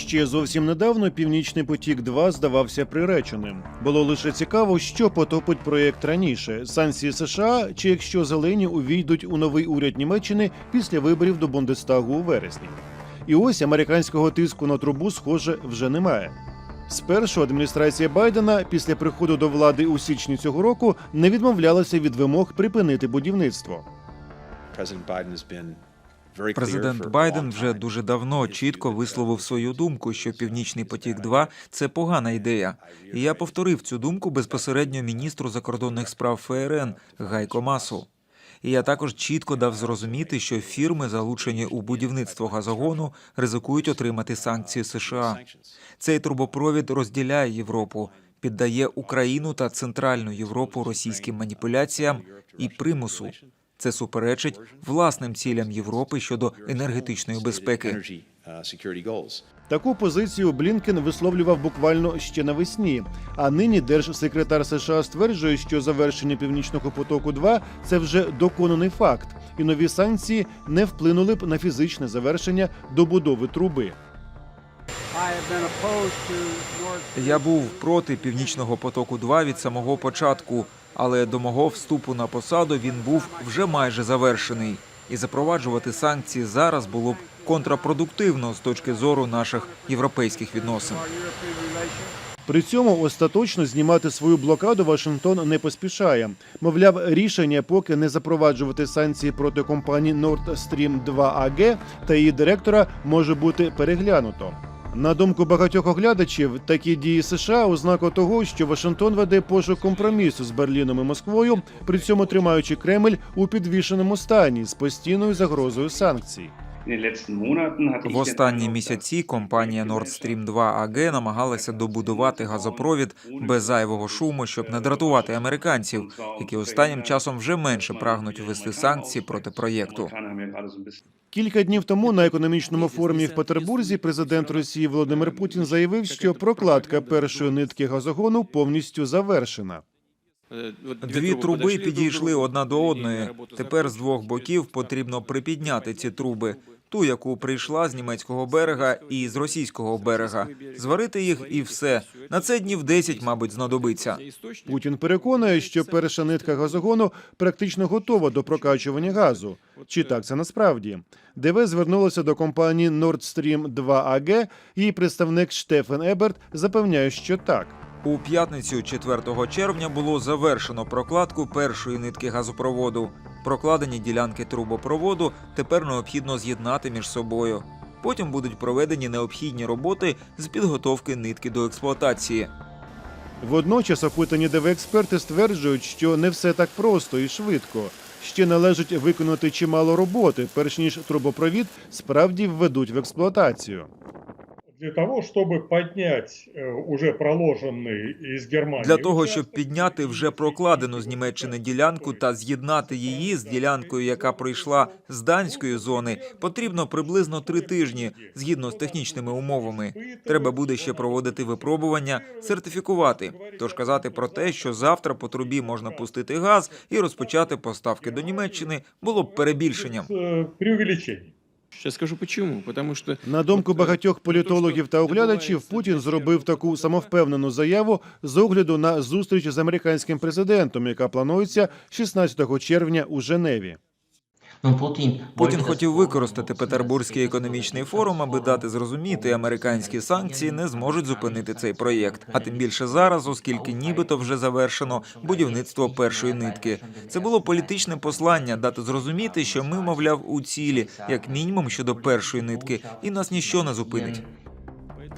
Ще зовсім недавно Північний потік 2 здавався приреченим. Було лише цікаво, що потопить проєкт раніше: санкції США чи якщо зелені увійдуть у новий уряд Німеччини після виборів до Бундестагу у вересні. І ось американського тиску на трубу, схоже, вже немає. Спершу адміністрація Байдена після приходу до влади у січні цього року не відмовлялася від вимог припинити будівництво. Президент Байден вже дуже давно чітко висловив свою думку, що Північний потік 2 це погана ідея. І я повторив цю думку безпосередньо міністру закордонних справ ФРН Гайко Масу. І я також чітко дав зрозуміти, що фірми, залучені у будівництво газогону, ризикують отримати санкції США. Цей трубопровід розділяє Європу, піддає Україну та Центральну Європу російським маніпуляціям і примусу. Це суперечить власним цілям Європи щодо енергетичної безпеки. Таку позицію Блінкен висловлював буквально ще навесні. А нині держсекретар США стверджує, що завершення північного потоку 2 це вже доконаний факт, і нові санкції не вплинули б на фізичне завершення добудови труби. Я був проти північного потоку 2 від самого початку, але до мого вступу на посаду він був вже майже завершений. І запроваджувати санкції зараз було б контрапродуктивно з точки зору наших європейських відносин. При цьому остаточно знімати свою блокаду Вашингтон не поспішає. Мовляв, рішення поки не запроваджувати санкції проти компанії Nord Stream 2 AG та її директора може бути переглянуто. На думку багатьох оглядачів, такі дії США ознака того, що Вашингтон веде пошук компромісу з Берліном і Москвою, при цьому тримаючи Кремль у підвішеному стані з постійною загрозою санкцій. В останні місяці компанія Nord Stream 2 AG намагалася добудувати газопровід без зайвого шуму, щоб не дратувати американців, які останнім часом вже менше прагнуть ввести санкції проти проєкту. Кілька днів тому на економічному форумі в Петербурзі президент Росії Володимир Путін заявив, що прокладка першої нитки газогону повністю завершена. Дві труби підійшли одна до одної. Тепер з двох боків потрібно припідняти ці труби. Ту, яку прийшла з німецького берега, і з російського берега, зварити їх і все. На це днів 10, мабуть, знадобиться. Путін переконує, що перша нитка газогону практично готова до прокачування газу. Чи так це насправді? ДВ звернулося до компанії Nord Stream 2 AG, Її представник Штефен Еберт запевняє, що так. У п'ятницю 4 червня було завершено прокладку першої нитки газопроводу. Прокладені ділянки трубопроводу тепер необхідно з'єднати між собою. Потім будуть проведені необхідні роботи з підготовки нитки до експлуатації. Водночас опитані ДВ-експерти стверджують, що не все так просто і швидко. Ще належить виконати чимало роботи, перш ніж трубопровід справді введуть в експлуатацію Для того, чтобы поднять э, уже проложенный из Германии... Для того, участок, щоб підняти вже прокладену з Німеччини ділянку та з'єднати її з ділянкою, яка пройшла з данської зони, потрібно приблизно три тижні згідно з технічними умовами. Треба буде ще проводити випробування, сертифікувати. Тож казати про те, що завтра по трубі можна пустити газ і розпочати поставки до Німеччини, було б перебільшенням. э. Сейчас скажу почему. Потому що На думку багатьох політологів та оглядачів, Путін зробив таку самовпевнену заяву з огляду на зустріч з американським президентом, яка планується 16 червня у Женеві. Ну, Путін, Путін хотів використати Петербурзький економічний форум, аби дати зрозуміти, американські санкції не зможуть зупинити цей проєкт. А тим більше зараз, оскільки нібито вже завершено будівництво першої нитки. Це було політичне послання дати зрозуміти, що ми, мовляв, у цілі, як мінімум щодо першої нитки, і нас ніщо не зупинить.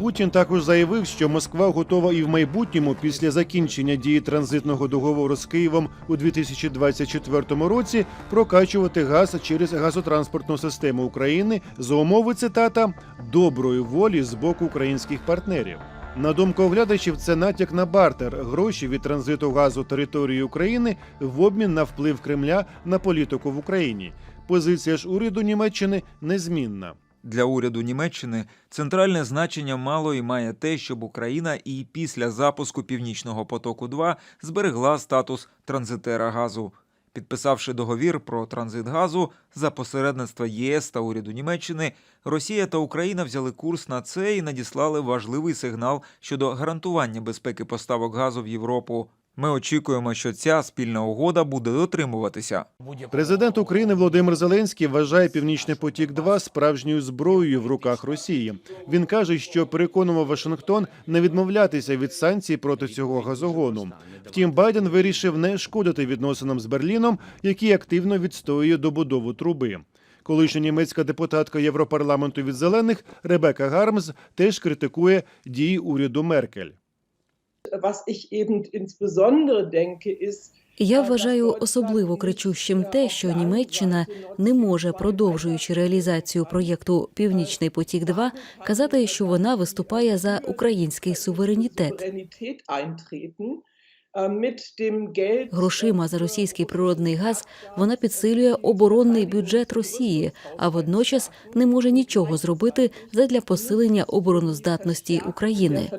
Путін також заявив, що Москва готова і в майбутньому, після закінчення дії транзитного договору з Києвом у 2024 році, прокачувати газ через газотранспортну систему України за умови цитата доброї волі з боку українських партнерів. На думку оглядачів, це натяк на бартер гроші від транзиту газу території України в обмін на вплив Кремля на політику в Україні. Позиція ж уряду Німеччини незмінна. Для уряду Німеччини центральне значення мало і має те, щоб Україна і після запуску Північного потоку 2 зберегла статус транзитера газу. Підписавши договір про транзит газу за посередництва ЄС та уряду Німеччини, Росія та Україна взяли курс на це і надіслали важливий сигнал щодо гарантування безпеки поставок газу в Європу. Ми очікуємо, що ця спільна угода буде дотримуватися. Президент України Володимир Зеленський вважає Північний потік 2 справжньою зброєю в руках Росії. Він каже, що переконував Вашингтон не відмовлятися від санкцій проти цього газогону. Втім, Байден вирішив не шкодити відносинам з Берліном, який активно відстоює добудову труби. Колишня німецька депутатка Європарламенту від зелених Ребека Гармс теж критикує дії уряду Меркель. Я вважаю особливо кричущим те, що Німеччина не може, продовжуючи реалізацію проєкту Північний потік 2 казати, що вона виступає за український суверенітет. Dem Geld Грошима за російський природний газ вона підсилює оборонний бюджет Росії, а водночас не може нічого зробити задля посилення обороноздатності України.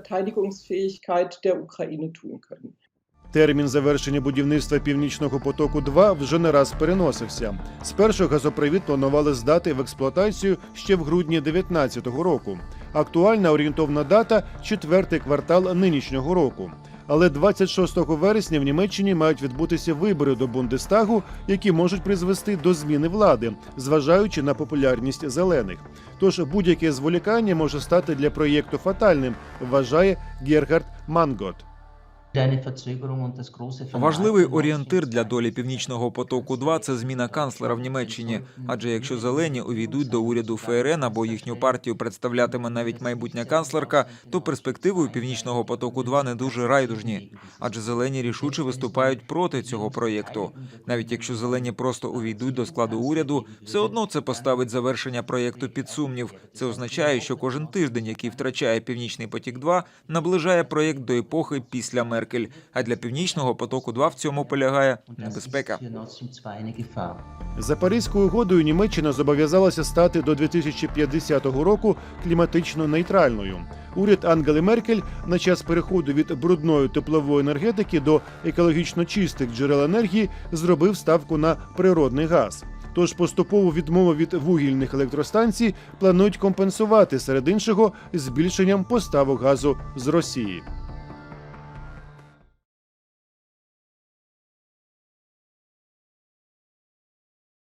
Термін завершення будівництва північного потоку 2 вже не раз переносився. Спершу газопровід планували здати в експлуатацію ще в грудні 2019 року. Актуальна орієнтовна дата четвертий квартал нинішнього року. Але 26 вересня в Німеччині мають відбутися вибори до Бундестагу, які можуть призвести до зміни влади, зважаючи на популярність зелених. Тож будь-яке зволікання може стати для проєкту фатальним, вважає Гергард Мангот. Важливий орієнтир для долі північного потоку 2 це зміна канцлера в Німеччині. Адже якщо зелені увійдуть до уряду ФРН або їхню партію представлятиме навіть майбутня канцлерка, то перспективи північного потоку 2 не дуже райдужні. Адже зелені рішуче виступають проти цього проєкту. Навіть якщо зелені просто увійдуть до складу уряду, все одно це поставить завершення проєкту під сумнів. Це означає, що кожен тиждень, який втрачає північний потік 2 наближає проєкт до епохи після Меркель. А для північного потоку 2 в цьому полягає небезпека. ist für Nord Stream 2 eine Gefahr. За Паризькою угодою Німеччина зобов'язалася стати до 2050 року кліматично нейтральною. Уряд Ангели Меркель на час переходу від брудної теплової енергетики до екологічно чистих джерел енергії зробив ставку на природний газ. Тож поступову відмову від вугільних електростанцій планують компенсувати серед іншого збільшенням поставок газу з Росії.